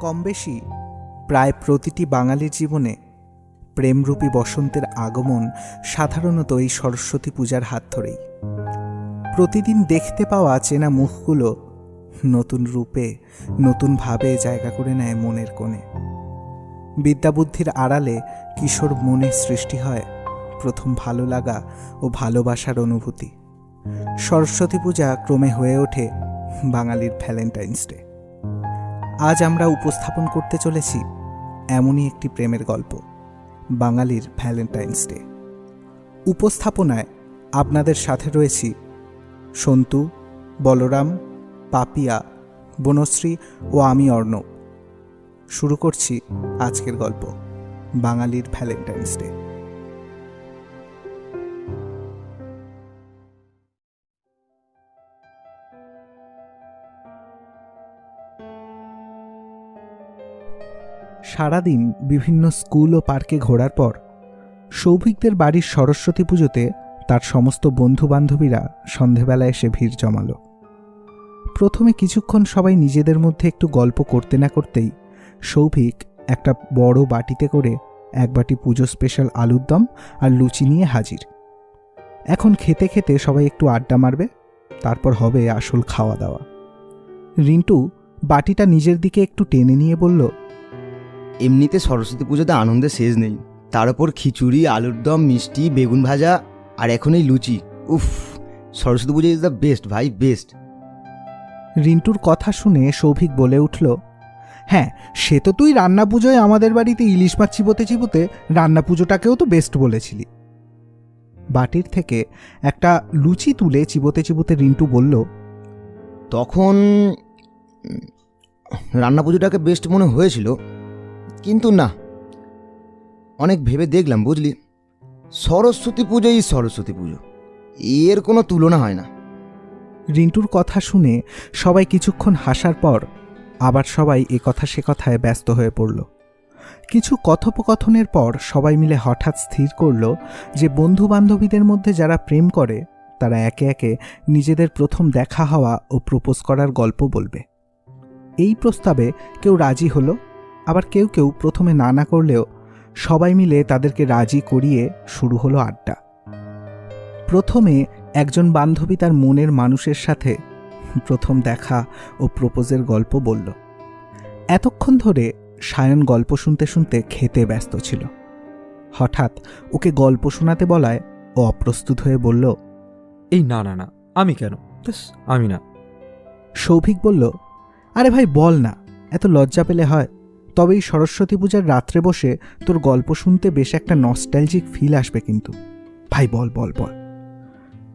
কম বেশি প্রায় প্রতিটি বাঙালির জীবনে প্রেমরূপী বসন্তের আগমন সাধারণত এই সরস্বতী পূজার হাত ধরেই। প্রতিদিন দেখতে পাওয়া চেনা মুখগুলো নতুন রূপে নতুনভাবে জায়গা করে নেয় মনের কোণে। বিদ্যাবুদ্ধির আড়ালে কিশোর মনে সৃষ্টি হয় প্রথম ভালো লাগা ও ভালোবাসার অনুভূতি। সরস্বতী পূজা ক্রমে হয়ে ওঠে বাঙালির ভ্যালেন্টাইন্স ডে। আজ আমরা উপস্থাপন করতে চলেছি এমনই একটি প্রেমের গল্প, বাঙালির ভ্যালেন্টাইন্স ডে। উপস্থাপনায় আপনাদের সাথে রয়েছি সন্তু, বলরাম, পাপিয়া, বনশ্রী ও আমি অর্ণব। শুরু করছি আজকের গল্প, বাঙালির ভ্যালেন্টাইন্স ডে। সারাদিন বিভিন্ন স্কুল ও পার্কে ঘোরার পর সৌভিকদের বাড়ির সরস্বতী পুজোতে তার সমস্ত বন্ধু বান্ধবীরা সন্ধেবেলা এসে ভিড় জমালো। প্রথমে কিছুক্ষণ সবাই নিজেদের মধ্যে একটু গল্প করতে না করতেই সৌভিক একটা বড় বাটিতে করে এক বাটি পুজো স্পেশাল আলুর দম আর লুচি নিয়ে হাজির। এখন খেতে খেতে সবাই একটু আড্ডা মারবে, তারপর হবে আসল খাওয়া দাওয়া। রিন্টু বাটিটা নিজের দিকে একটু টেনে নিয়ে বলল এমনিতে সরস্বতী পুজোতে আনন্দে শেষ নেই। তার উপর খিচুড়ি আলুর দম মিষ্টি বেগুন ভাজা আর এখন এই লুচি। উফ Saraswati Pujo is the best ভাই বেস্ট রিন্টুর কথা শুনে সৌভিক বলে উঠল হ্যাঁ সে তো তুই রান্না পুজোয় আমাদের বাড়িতে ইলিশ মাছ চিবোতে চিবোতে রান্না পুজোটাকেও তো বেস্ট বলেছিলি। বাটির থেকে একটা লুচি তুলে চিবোতে চিবোতে রিন্টু বলল তখন রান্না পুজোটাকে বেস্ট মনে হয়েছিল। কিন্তু না। অনেক ভেবে দেখলাম, বুঝলি? সরস্বতী পুজোই সরস্বতী পুজো। এর কোনো তুলনা হয় না। রিন্টুর কথা শুনে সবাই কিছুক্ষণ হাসার পর আবার সবাই এ কথা সে কথায় ব্যস্ত হয়ে পড়ল। কিছু কথোপকথনের পর সবাই মিলে হঠাৎ স্থির করল যে বন্ধু বান্ধবীদের মধ্যে যারা প্রেম করে, তারা একে একে নিজেদের প্রথম দেখা হওয়া ও প্রপোজ করার গল্প বলবে। এই প্রস্তাবে কেউ রাজি হলো? আবার কেউ কেউ প্রথমে না না করলেও সবাই মিলে তাদেরকে রাজি করিয়ে শুরু হলো আড্ডা। প্রথমে একজন বান্ধবী তার মনের মানুষের সাথে প্রথম দেখা ও প্রপোজের গল্প বলল। এতক্ষণ ধরে সায়ন গল্প শুনতে শুনতে খেতে ব্যস্ত ছিল। হঠাৎ ওকে গল্প শোনাতে বলায় ও অপ্রস্তুত হয়ে বলল এই না না না আমি কেন? আমি না। সৌভিক বলল আরে ভাই বল না এত লজ্জা পেলে হয়। তবে এই সরস্বতী পূজার রাত্রে বসে তোর গল্প শুনতে বেশ একটা নস্টালজিক ফিল আসবে কিন্তু। ভাই, বল বল বল।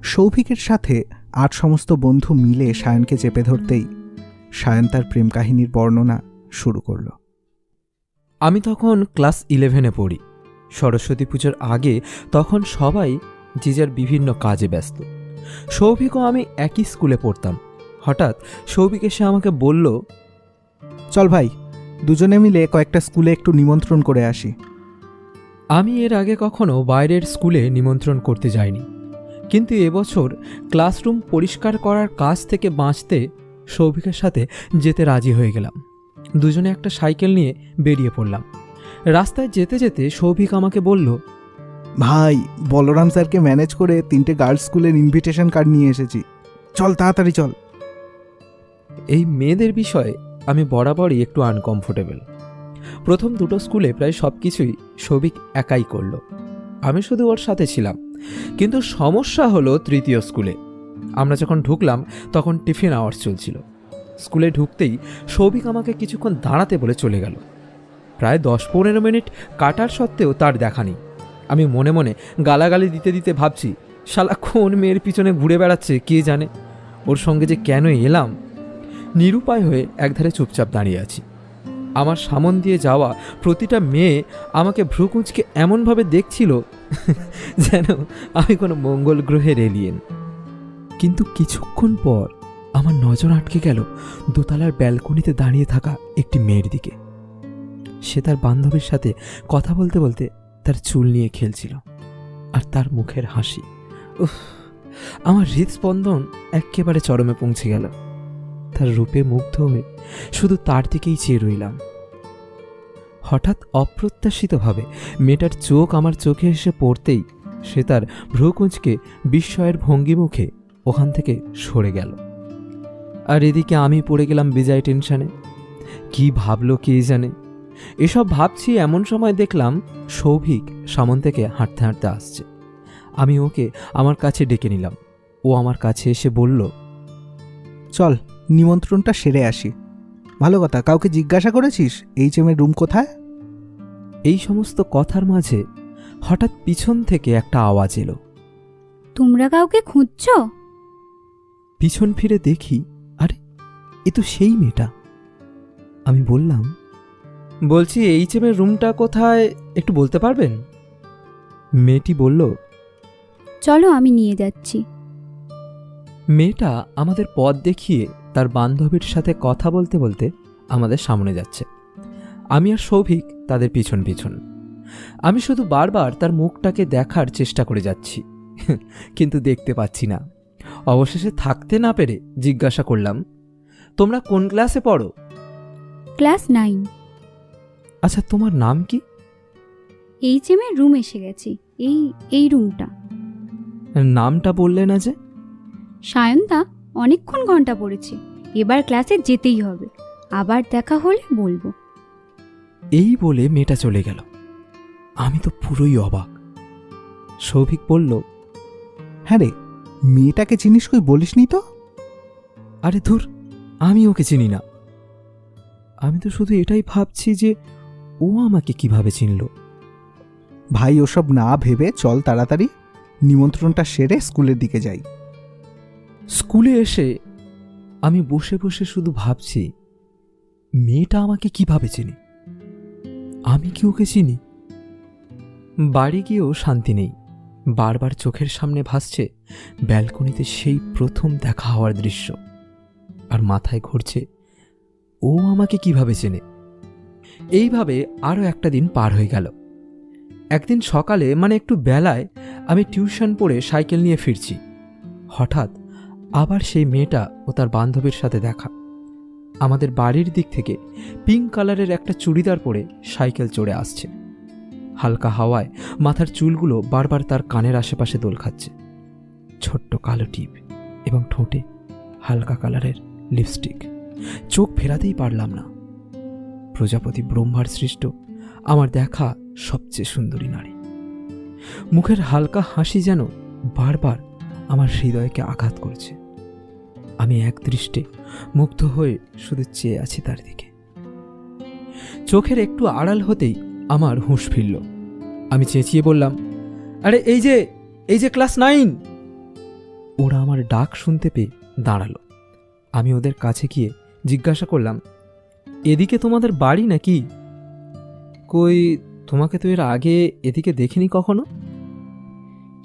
সৌভিকের সাথে আট সমস্ত বন্ধু মিলে সায়নকে চেপে ধরতেই সায়ন তার প্রেম কাহিনীর বর্ণনা শুরু করল। আমি তখন ক্লাস ইলেভেনে পড়ি। সরস্বতী পুজোর আগে তখন সবাই যে যার বিভিন্ন কাজে ব্যস্ত। সৌভিকও আমি একই স্কুলে পড়তাম। হঠাৎ সৌভিক এসে আমাকে বলল, চল ভাই দুজনে মিলে কয়েকটা স্কুলে একটু নিমন্ত্রণ করে আসি। আমি এর আগে কখনো বাইরের স্কুলে নিমন্ত্রণ করতে যাইনি। কিন্তু এবছর ক্লাসরুম পরিষ্কার করার কাজ থেকে বাঁচতে সৌভিকের সাথে যেতে রাজি হয়ে গেলাম। দুজনে একটা সাইকেল নিয়ে বেরিয়ে পড়লাম। রাস্তায় যেতে যেতে সৌভিক আমাকে বলল ভাই বলরাম স্যারকে ম্যানেজ করে তিনটে গার্লস স্কুলের ইনভিটেশন কার্ড নিয়ে এসেছি। চল তাড়াতাড়ি চল। এই মেয়েদের বিষয়ে আমি বরাবরই একটু আনকমফোর্টেবল প্রথম দুটো স্কুলে প্রায় সব কিছুই সৌভিক একাই করল। আমি শুধু ওর সাথে ছিলাম। কিন্তু সমস্যা হলো তৃতীয় স্কুলে। আমরা যখন ঢুকলাম, তখন টিফিন আওয়ার্স চলছিল। স্কুলে ঢুকতেই সৌভিক আমাকে কিছুক্ষণ দাঁড়াতে বলে চলে গেল। প্রায় দশ পনেরো মিনিট কাটার সত্ত্বেও তার দেখা নেই। আমি মনে মনে গালাগালি দিতে দিতে ভাবছি, শালা কোন মেয়ের পিছনে ঘুরে বেড়াচ্ছে, কে জানে? ওর সঙ্গে যে কেন এলাম নিরুপায় হয়ে একধারে চুপচাপ দাঁড়িয়ে আছি। আমার সামন দিয়ে যাওয়া প্রতিটা মেয়ে আমাকে ভ্রুকুঁচকে এমনভাবে দেখছিল যেন আমি কোনো মঙ্গল গ্রহের এলিয়েন কিন্তু কিছুক্ষণ পর আমার নজর আটকে গেল দোতলার ব্যালকনিতে দাঁড়িয়ে থাকা একটি মেয়ের দিকে। সে তার বান্ধবীর সাথে কথা বলতে বলতে তার চুল নিয়ে খেলছিল আর তার মুখের হাসি। উফ, আমার হৃদস্পন্দন একেবারে চরমে পৌঁছে গেল। তার রূপে মুগ্ধ হয়ে শুধু তার দিকেই চেয়ে রইলাম। হঠাৎ অপ্রত্যাশিতভাবে মেয়েটার চোখ আমার চোখে এসে পড়তেই সে তার ভ্রুকুঁচকে বিস্ময়ের ভঙ্গি মুখে ওখান থেকে সরে গেল। আর এদিকে আমি পড়ে গেলাম বিজয় টেনশনে। কি ভাবলো কে জানে? এসব ভাবছি এমন সময় দেখলাম সৌভিক সামন থেকে হাঁটতে হাঁটতে আসছে। আমি ওকে আমার কাছে ডেকে নিলাম। ও আমার কাছে এসে বলল, চল নিমন্ত্রণটা সেরে আসি। ভালো কথা কাউকে জিজ্ঞাসা করেছিস? এইচ এম এর রুম কোথায়? এই সমস্ত কথার মাঝে হঠাৎ পিছন থেকে একটা আওয়াজ এলো। তোমরা কাউকে খুঁজছ? পিছন ফিরে দেখি আরে এ তো সেই মেয়েটা। আমি বললাম বলছি এইচ এম এর রুমটা কোথায়? একটু বলতে পারবেন? মেয়েটি বলল চলো আমি নিয়ে যাচ্ছি। মেয়েটা আমাদের পথ দেখিয়ে তার বান্ধবীর সাথে কথা বলতে বলতে আমাদের সামনে যাচ্ছে। আমি আর সৌভিক তাদের পিছন পিছন। আমি শুধু বারবার তার মুখটাকে দেখার চেষ্টা করে যাচ্ছি কিন্তু দেখতে পাচ্ছি না। অবশেষে থাকতে না পেরে জিজ্ঞাসা করলাম তোমরা কোন ক্লাসে পড়ো? Class nine. আচ্ছা তোমার নাম কি? এইচ এম এর রুম এসে গেছি এই এই রুমটা। নামটা বললে না যে? সায়নদা অনেকক্ষণ ঘণ্টা পড়েছে। এবার ক্লাসে যেতেই হবে। আবার দেখা হলে বলব। এই বলে মেয়েটা চলে গেল। আমি তো পুরোই অবাক। সৌভিক বলল হ্যাঁ রে মেয়েটাকে চিনিস কই বলিসনি তো? আরে ধুর আমি ওকে চিনি না। আমি তো শুধু এটাই ভাবছি যে ও আমাকে কীভাবে চিনল? ভাই ওসব না ভেবে চল তাড়াতাড়ি। নিমন্ত্রণটা সেরে স্কুলের দিকে যাই। স্কুলে এসে আমি বসে বসে শুধু ভাবছি, মেয়েটা আমাকে কীভাবে চেনে? আমি কি ওকে চিনি? বাড়ি গিয়েও শান্তি নেই। বারবার চোখের সামনে ভাসছে ব্যালকনিতে সেই প্রথম দেখা হওয়ার দৃশ্য। আর মাথায় ঘুরছে, ও আমাকে কীভাবে চেনে? এইভাবে আরও একটা দিন পার হয়ে গেল। একদিন সকালে মানে একটু বেলায়, আমি টিউশন পড়ে সাইকেল নিয়ে ফিরছি। হঠাৎ আবার সেই মেয়েটা ও তার বান্ধবীর সাথে দেখা। আমাদের বাড়ির দিক থেকে পিঙ্ক কালারের একটা চুড়িদার পরে সাইকেল চড়ে আসছে। হালকা হাওয়ায় মাথার চুলগুলো বারবার তার কানের আশেপাশে দোল খাচ্ছে। ছোট্ট কালো টিপ এবং ঠোঁটে হালকা কালারের লিপস্টিক চোখ ফেরাতেই পারলাম না। প্রজাপতি ব্রহ্মার সৃষ্ট আমার দেখা সবচেয়ে সুন্দরী নারী। মুখের হালকা হাসি যেন বারবার আমার হৃদয়কে আঘাত করছে। আমি এক দৃষ্টে মুগ্ধ হয়ে শুধু চেয়ে আছি তার দিকে। চোখের একটু আড়াল হতেই আমার হুঁশ ফিরল। আমি চেঁচিয়ে বললাম, আরে, এই যে এই যে ক্লাস নাইন! ওরা আমার ডাক শুনতে পেয়ে দাঁড়াল। আমি ওদের কাছে গিয়ে জিজ্ঞাসা করলাম, এদিকে তোমাদের বাড়ি নাকি? কই, তোমাকে তো এর আগে এদিকে দেখিনি কখনো?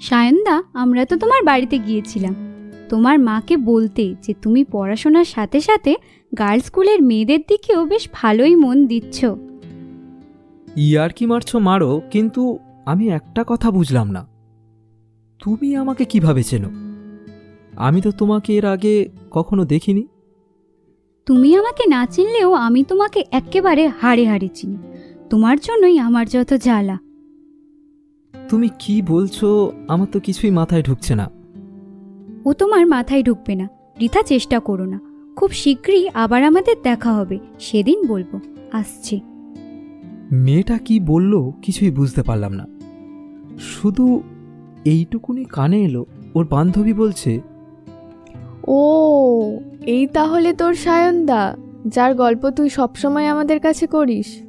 সায়নদা, আমরা তো তোমার বাড়িতে গিয়েছিলাম। তোমার মাকে বলতে যে তুমি পড়াশোনার সাথে সাথে গার্লস স্কুলের মেয়েদের দিকেও বেশ ভালোই মন দিচ্ছ। ইয়ার কি মারছো মারো কিন্তু আমি একটা কথা বুঝলাম না। তুমি আমাকে কীভাবে চেনো? আমি তো তোমাকে এর আগে কখনো দেখিনি। তুমি আমাকে না চিনলেও আমি তোমাকে একেবারে হাড়ে হাড়ে চিনি। তোমার জন্যই আমার যত জ্বালা। তুমি কি বলছো আমার তো কিছুই মাথায় ঢুকছে না। ও তোমার মাথায় ঢুকবে না। বৃথা চেষ্টা করো না। খুব শীঘ্রই আবার আমাদের দেখা হবে সেদিন বলব। আসছি। মেয়েটা কি বলল কিছুই বুঝতে পারলাম না। শুধু এইটুকুনি কানে এলো ওর বান্ধবী বলছে ও এই তাহলে তোর সায়নদা যার গল্প তুই সবসময় আমাদের কাছে করিস।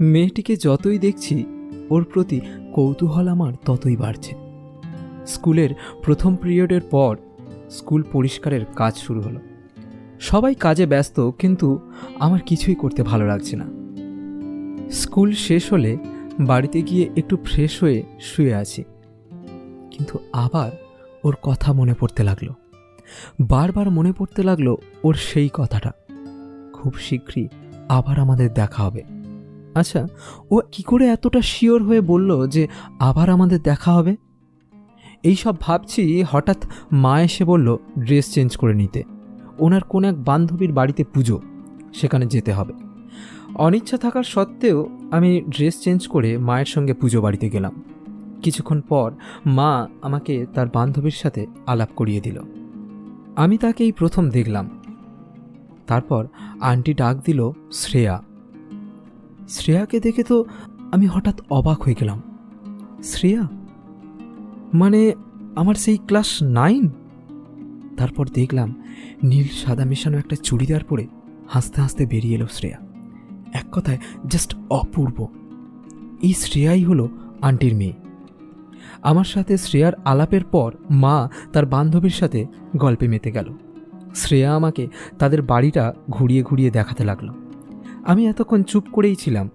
মেয়েটিকে যতই দেখছি ওর প্রতি কৌতূহল আমার ততই বাড়ছে। স্কুলের প্রথম পিরিয়ডের পর স্কুল পরিষ্কারের কাজ শুরু হলো। সবাই কাজে ব্যস্ত, কিন্তু আমার কিছুই করতে ভালো লাগছে না। স্কুল শেষ হলে বাড়িতে গিয়ে একটু ফ্রেশ হয়ে শুয়ে আছি। কিন্তু আবার ওর কথা মনে পড়তে লাগল। বারবার মনে পড়তে লাগল ওর সেই কথাটা। খুব শীঘ্রই আবার আমাদের দেখা হবে। আচ্ছা ও কি করে এতটা শিওর হয়ে বলল যে আবার আমাদের দেখা হবে? এই সব ভাবছি হঠাৎ মা এসে বলল ড্রেস চেঞ্জ করে নিতে। ওনার কোন এক বান্ধবীর বাড়িতে পুজো, সেখানে যেতে হবে। অনিচ্ছা থাকার সত্ত্বেও আমি ড্রেস চেঞ্জ করে মায়ের সঙ্গে পুজো বাড়িতে গেলাম। কিছুক্ষণ পর মা আমাকে তার বান্ধবীর সাথে আলাপ করিয়ে দিল। আমি তাকে এই প্রথম দেখলাম। তারপর আন্টি ডাক দিল, শ্রেয়া। শ্রেয়াকে দেখে তো আমি হঠাৎ অবাক হয়ে গেলাম। শ্রেয়া? মানে আমার সেই ক্লাস নাইন? তারপর দেখলাম নীল সাদা মেশানো একটা চুড়িদার পরে হাসতে হাসতে বেরিয়ে এলো শ্রেয়া। এক কথায় জাস্ট অপূর্ব। এই শ্রেয়াই হলো আন্টির মেয়ে। আমার সাথে শ্রেয়ার আলাপের পর মা তার বান্ধবীর সাথে গল্পে মেতে গেল। শ্রেয়া আমাকে তাদের বাড়িটা ঘুরিয়ে ঘুরিয়ে দেখাতে লাগল। আমি এতক্ষণ চুপ করেই ছিলাম,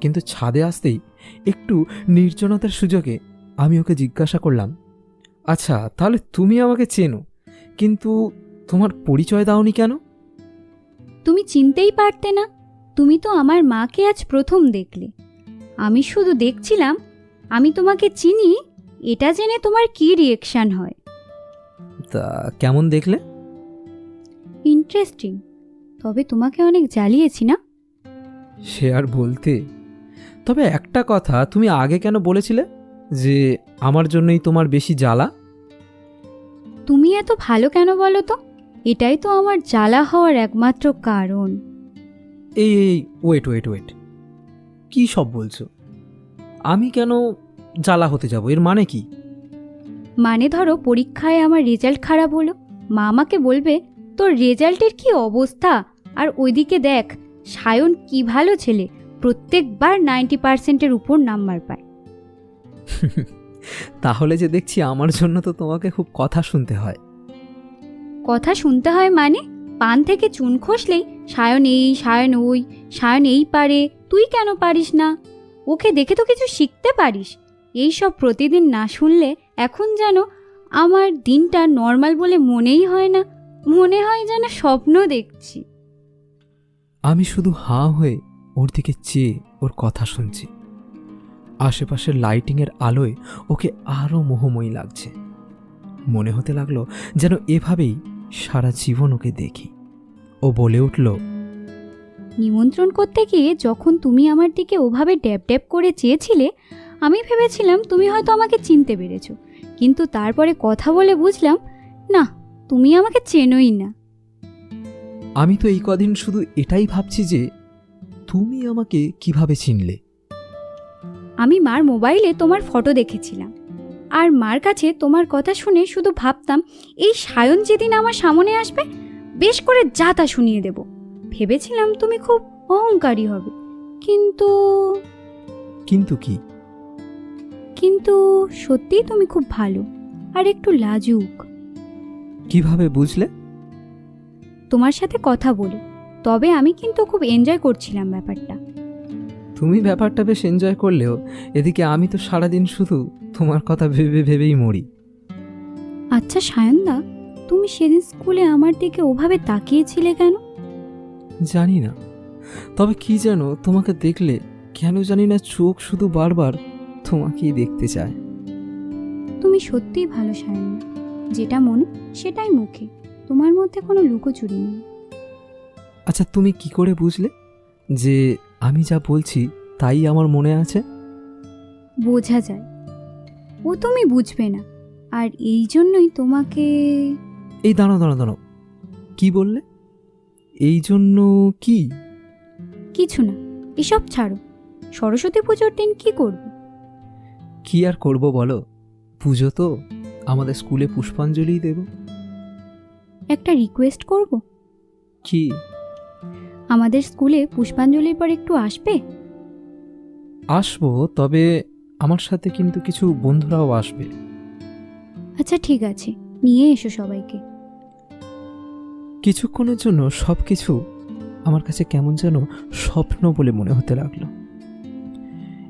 কিন্তু ছাদে আসতেই একটু নির্জনতার সুযোগে আমি ওকে জিজ্ঞাসা করলাম আচ্ছা তাহলে তুমি আমাকে চেনো কিন্তু তোমার পরিচয় দাওনি কেন? তুমি চিনতেই পারতে না তুমি তো আমার মাকে আজ প্রথম দেখলে। আমি শুধু দেখছিলাম আমি তোমাকে চিনি এটা জেনে তোমার কি রিয়েকশন হয়? তা কেমন দেখলে? ইন্টারেস্টিং তবে তোমাকে অনেক জ্বালিয়েছি না? সে আর বলতে তবে একটা কথা তুমি আগে কেন বলেছিলে? যে আমার জন্যই তোমার বেশি জ্বালা? তুমি এত ভালো কেন বলো তো? এটাই তো আমার জ্বালা হওয়ার একমাত্র কারণ। এই এই ওয়েট ওয়েট ওয়েট কি সব বলছো? আমি কেন জ্বালা হতে যাব? এর মানে কি? মানে ধরো পরীক্ষায় আমার রেজাল্ট খারাপ হলো। মা আমাকে বলবে তোর রেজাল্টের কি অবস্থা? আর ওইদিকে দেখ সায়ন কি ভালো ছেলে। প্রত্যেকবার নাইনটি পার্সেন্টের উপর নাম্বার পায়। তাহলে যে দেখছি আমার জন্য তো তোমাকে খুব কথা শুনতে হয়। কথা শুনতে হয় মানে? পান থেকে চুন খসলেই সায়ন এই সায়ন ওই সায়ন এই পারে তুই কেন পারিস না? ওকে দেখে তো কিছু শিখতে পারিস। এই সব প্রতিদিন না শুনলে এখন যেন আমার দিনটা নর্মাল বলে মনেই হয় না। মনে হয় যেন স্বপ্ন দেখছি। আমি শুধু হাঁ হয়ে ওর দিকে চেয়ে ওর কথা শুনছি। আশেপাশের লাইটিংয়ের আলোয় ওকে আরও মোহময়ী লাগছে। মনে হতে লাগল যেন এভাবেই সারা জীবন ওকে দেখি। ও বলে উঠল নিমন্ত্রণ করতে গিয়ে যখন তুমি আমার দিকে ওভাবে ড্যাব ড্যাব করে চেয়েছিলে আমি ভেবেছিলাম তুমি হয়তো আমাকে চিনতে পেরেছ। কিন্তু তারপরে কথা বলে বুঝলাম না তুমি আমাকে চেনোই না। আমি তো এই কদিন শুধু এটাই ভাবছি যে তুমি আমাকে কীভাবে চিনলে? আমি মার মোবাইলে তোমার ফটো দেখেছিলাম। আর মার কাছে তোমার কথা শুনে শুধু ভাবতাম এই সায়ন যেদিন আমার সামনে আসবে বেশ করে যা তা শুনিয়ে দেব। ভেবেছিলাম তুমি খুব অহংকারী হবে। কিন্তু কিন্তু কি? কিন্তু সত্যিই তুমি খুব ভালো আর একটু লাজুক। কীভাবে বুঝলে? তোমার সাথে কথা বলে তবে আমি কিন্তু খুব এনজয় করছিলাম ব্যাপারটা। তুমি ব্যাপারটা বেশ এনজয় করলেও এদিকে আমি তো সারাদিন শুধু তোমার কথা ভেবে ভেবেই মরি। আচ্ছা সায়নদা তুমি সেদিন স্কুলে আমার দিকে ওভাবে তাকিয়েছিলে কেন? জানি না। তবে কি যেন তোমাকে দেখলে কেন জানি না চোখ শুধু বারবার তোমাকেই দেখতে চায়। তুমি সত্যিই ভালো সায়নদা। যেটা মনে সেটাই মুখে। তোমার মধ্যে কোনো লুকোচুরি নেই। আচ্ছা তুমি কি করে বুঝলে যে আমি যা বলছি তাই আমার মনে আছে? বোঝা যায়। ও তুমি বুঝবে না। আর এই জন্যই তোমাকে এই দাঁড়ো দাঁড়ো দাঁড়ো কি বললে? এই জন্য কি? কিছু না এসব ছাড়ো। সরস্বতী পুজোর দিন কি করবে? কি আর করব বলো? পুজো তো আমাদের স্কুলে পুষ্পাঞ্জলি দেব। একটা রিকোয়েস্ট করব? কি? আমাদের স্কুলে পুষ্পাঞ্জলির পর একটু আসবে? আসব তবে আমার সাথে কিন্তু কিছু বন্ধুরাও আসবে। আচ্ছা ঠিক আছে। নিয়ে এসো সবাইকে। কিছুক্ষণের জন্য সব কিছু আমার কাছে কেমন যেন স্বপ্ন বলে মনে হতে লাগল।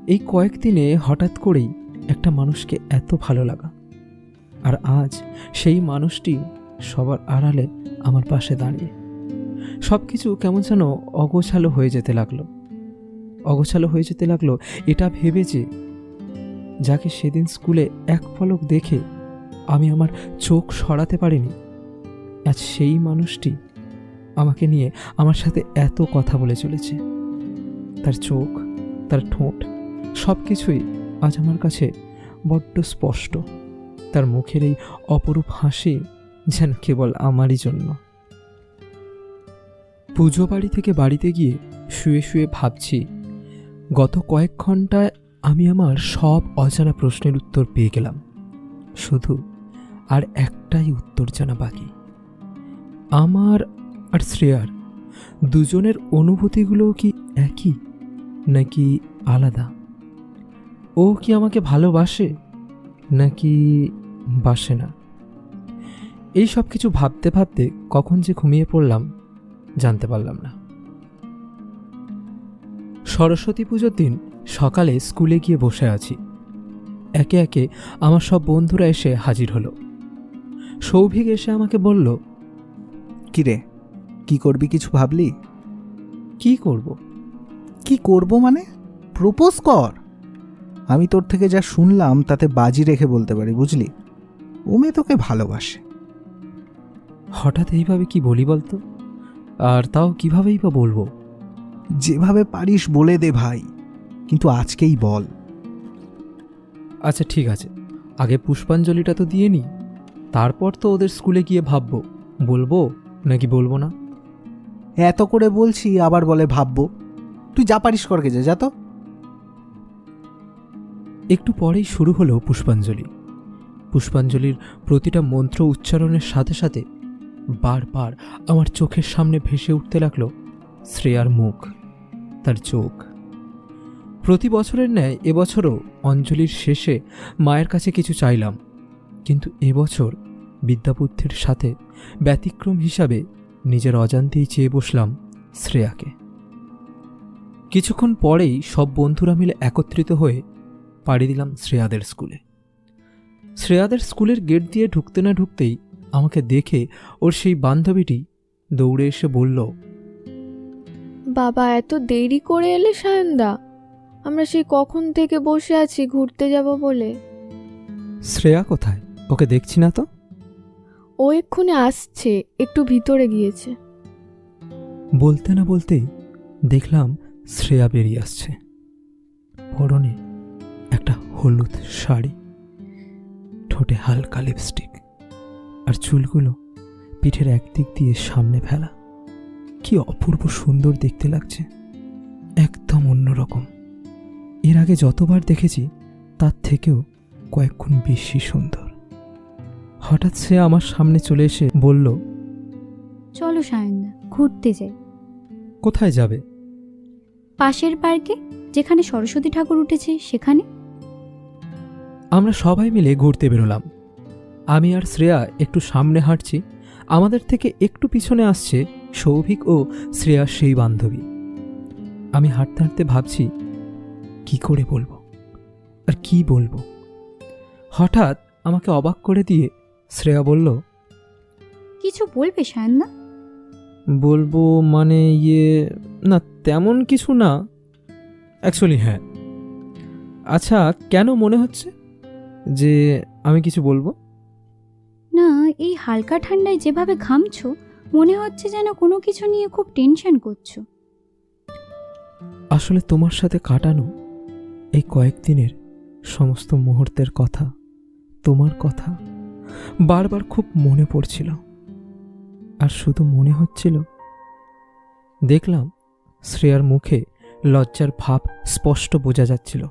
এই কয়েকদিনে হঠাৎ করেই একটা মানুষকে এত ভালো লাগা। আর আজ সেই মানুষটি সবার আড়ালে আমার পাশে দাঁড়িয়ে। সব কিছু কেমন যেন অগোছালো হয়ে যেতে লাগল। অগোছালো হয়ে যেতে লাগল এটা ভেবে যে, যাকে সেদিন স্কুলে এক পলক দেখে আমি আমার চোখ সরাতে পারিনি, আজ সেই মানুষটি আমাকে নিয়ে আমার সাথে এত কথা বলে চলেছে। তার চোখ, তার ঠোঁট সব কিছুই আজ আমার কাছে বড্ড স্পষ্ট। তার মুখের এই অপরূপ হাসি যেন কেবল আমারই জন্য। পুজো বাড়ি থেকে বাড়িতে গিয়ে শুয়ে শুয়ে ভাবছি, গত কয়েক ঘন্টায় আমি আমার সব অজানা প্রশ্নের উত্তর পেয়ে গেলাম। শুধু আর একটাই উত্তর জানা বাকি। আমার আর শ্রেয়ার দুজনের অনুভূতিগুলো কি একই, নাকি আলাদা? ও কি আমাকে ভালোবাসে, নাকি বাসে না? এই সব কিছু ভাবতে ভাবতে কখন যে ঘুমিয়ে পড়লাম জানতে পারলাম না। সরস্বতী পুজোর দিন সকালে স্কুলে গিয়ে বসে আছি। একে একে আমার সব বন্ধুরা এসে হাজির হলো। সৌভিক এসে আমাকে বলল কিরে কি করবি কিছু ভাবলি? কি করব? কি করব মানে? প্রপোজ কর। আমি তোর থেকে যা শুনলাম তাতে বাজি রেখে বলতে পারি বুঝলি? ও মেয়ে তোকে ভালোবাসে। হঠাৎ এইভাবে কি বলি বলতো? আর তাও কিভাবেই বা বলব? যেভাবে পারিস বলে দে ভাই কিন্তু আজকেই বল। আচ্ছা ঠিক আছে। আগে পুষ্পাঞ্জলিটা তো দিয়ে নি তারপর তো ওদের স্কুলে গিয়ে ভাববো। বলব নাকি বলব না? এত করে বলছি আবার বলে ভাববো। তুই যা পারিস করকে যা যা তো। একটু পরেই শুরু হলো পুষ্পাঞ্জলি। পুষ্পাঞ্জলির প্রতিটা মন্ত্র উচ্চারণের সাথে সাথে বারবার আমার চোখের সামনে ভেসে উঠতে লাগল শ্রেয়ার মুখ, তার চোখ। প্রতি বছরের ন্যায় এবছরও অঞ্জলির শেষে মায়ের কাছে কিছু চাইলাম, কিন্তু এবছর বিদ্যাবুদ্ধির সাথে ব্যতিক্রম হিসাবে নিজের অজান্তেই চেয়ে বসলাম শ্রেয়াকে। কিছুক্ষণ পরেই সব বন্ধুরা মিলে একত্রিত হয়ে পাড়ি দিলাম শ্রেয়াদের স্কুলে। শ্রেয়াদের স্কুলের গেট দিয়ে ঢুকতে না ঢুকতেই আমাকে দেখে ওর সেই বান্ধবীটি দৌড়ে এসে বলল বাবা এত দেরি করে এলে সায়নদা? আমরা সেই কখন থেকে বসে আছি ঘুরতে যাব বলে। শ্রেয়া কোথায়? ওকে দেখছি না তো? ও এক্ষুনি আসছে একটু ভিতরে গিয়েছে। বলতে না বলতেই দেখলাম শ্রেয়া বেরিয়ে আসছে। পরনে একটা হলুদ শাড়ি ঠোঁটে হালকা লিপস্টিক আর চুলগুলো পিঠের একদিক দিয়ে সামনে ফেলা। কি অপূর্ব সুন্দর দেখতে লাগছে। একদম অন্যরকম। এর আগে যতবার দেখেছি তার থেকেও কয়েকগুণ বেশি সুন্দর। হঠাৎ সে আমার সামনে চলে এসে বলল চলো সায়নদা ঘুরতে যাই। কোথায় যাবে? পাশের পার্কে যেখানে সরস্বতী ঠাকুর উঠেছে সেখানে। আমরা সবাই মিলে ঘুরতে বেরোলাম। আমি আর শ্রেয়া একটু সামনে হাঁটছি। আমাদের থেকে একটু পিছনে আসছে সৌভিক ও শ্রেয়ার সেই বান্ধবী। আমি হাঁটতে হাঁটতে ভাবছি কি করে বলব? আর কি বলব? হঠাৎ আমাকে অবাক করে দিয়ে শ্রেয়া বলল কিছু বলবে সায়নদা বলব মানে ইয়ে না তেমন কিছু না। অ্যাকচুয়ালি হ্যাঁ। আচ্ছা কেন মনে হচ্ছে যে আমি কিছু বলব? না এই হালকা ঠান্ডায় যেভাবে ঘামছো মনে হচ্ছে যেন কোনো কিছু নিয়ে খুব টেনশন করছ। আসলে তোমার সাথে কাটানো এই কয়েকদিনের সমস্ত মুহূর্তের কথা তোমার কথা বারবার খুব মনে পড়ছিল। আর শুধু মনে হচ্ছিল দেখলাম শ্রেয়ার মুখে লজ্জার ভাব স্পষ্ট বোঝা যাচ্ছিল।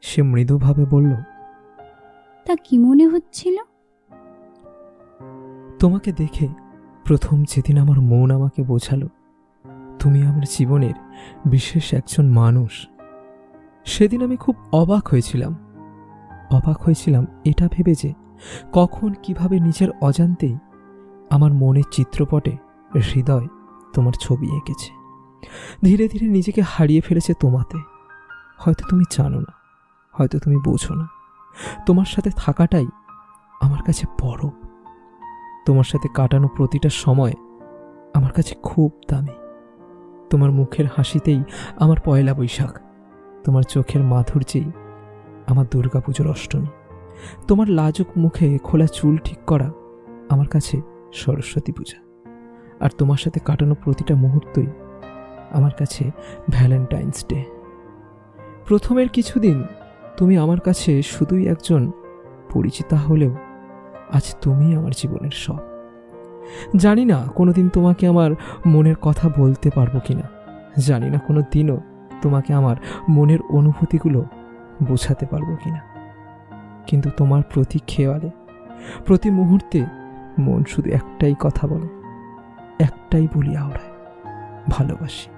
সে মৃদুভাবে বলল তা কি মনে হচ্ছিল? তোমাকে দেখে প্রথম যেদিন আমার মন আমাকে বোঝালো, তুমি আমার জীবনের বিশেষ একজন মানুষ। সেদিন আমি খুব অবাক হয়েছিলাম। অবাক হয়েছিলাম এটা ভেবে যে কখন, কীভাবে নিজের অজান্তেই আমার মনের চিত্রপটে হৃদয় তোমার ছবি এঁকেছে। ধীরে ধীরে নিজেকে হারিয়ে ফেলেছে তোমাতে। হয়তো তুমি জানো না, হয়তো তুমি বোঝো না। তোমার সাথে থাকাটাই আমার কাছে বড় তোমার সাথে কাটানো প্রতিটা সময় আমার কাছে খুব দামি। তোমার মুখের হাসিতেই আমার পয়লা বৈশাখ, তোমার চোখের মাধুর্যেই আমার দুর্গাপুজোর অষ্টমী। তোমার লাজুক মুখে খোলা চুল ঠিক করা আমার কাছে সরস্বতী পূজা। আর তোমার সাথে কাটানো প্রতিটা মুহূর্তই আমার কাছে ভ্যালেন্টাইন্স ডে। প্রথমের কিছুদিন তুমি আমার কাছে শুধুই একজন পরিচিতা হলেও আজ তুমি আমার জীবনের সব। জানি না কোনোদিন তোমাকে আমার মনের কথা বলতে পারব কি না জানি না কোনো দিনও তোমাকে আমার মনের অনুভূতিগুলো বোঝাতে পারব কি না কিন্তু তোমার প্রতি খেয়ালে, প্রতি মুহূর্তে মন শুধু একটাই কথা বলে, একটাই বলি আওড়ায়, ভালোবাসি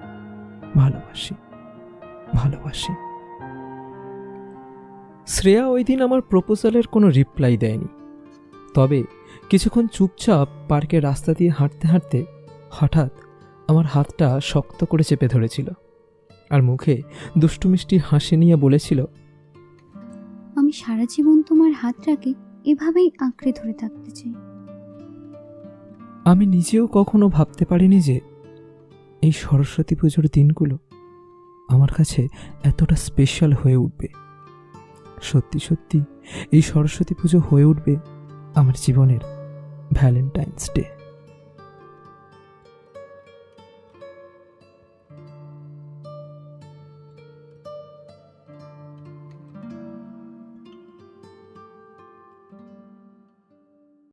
ভালোবাসি ভালোবাসি। শ্রেয়া ওই দিন আমার প্রপোজালের কোনো রিপ্লাই দেয়নি। তবে কিছুক্ষণ চুপচাপ পার্কের রাস্তা দিয়ে হাঁটতে হাঁটতে হঠাৎ আমার হাতটা শক্ত করে চেপে ধরেছিল আর মুখে দুষ্টু মিষ্টি হাসি নিয়ে বলেছিল আমি সারা জীবন তোমার হাতটাকে এভাবেই আঁকড়ে ধরে থাকতে চাই। আমি নিজেও কখনো ভাবতে পারিনি যে এই সরস্বতী পুজোর দিনগুলো আমার কাছে এতটা স্পেশাল হয়ে উঠবে। সত্যি সত্যি এই সরস্বতী পুজো হয়ে উঠবে আমার জীবনের ভ্যালেন্টাইন্স ডে।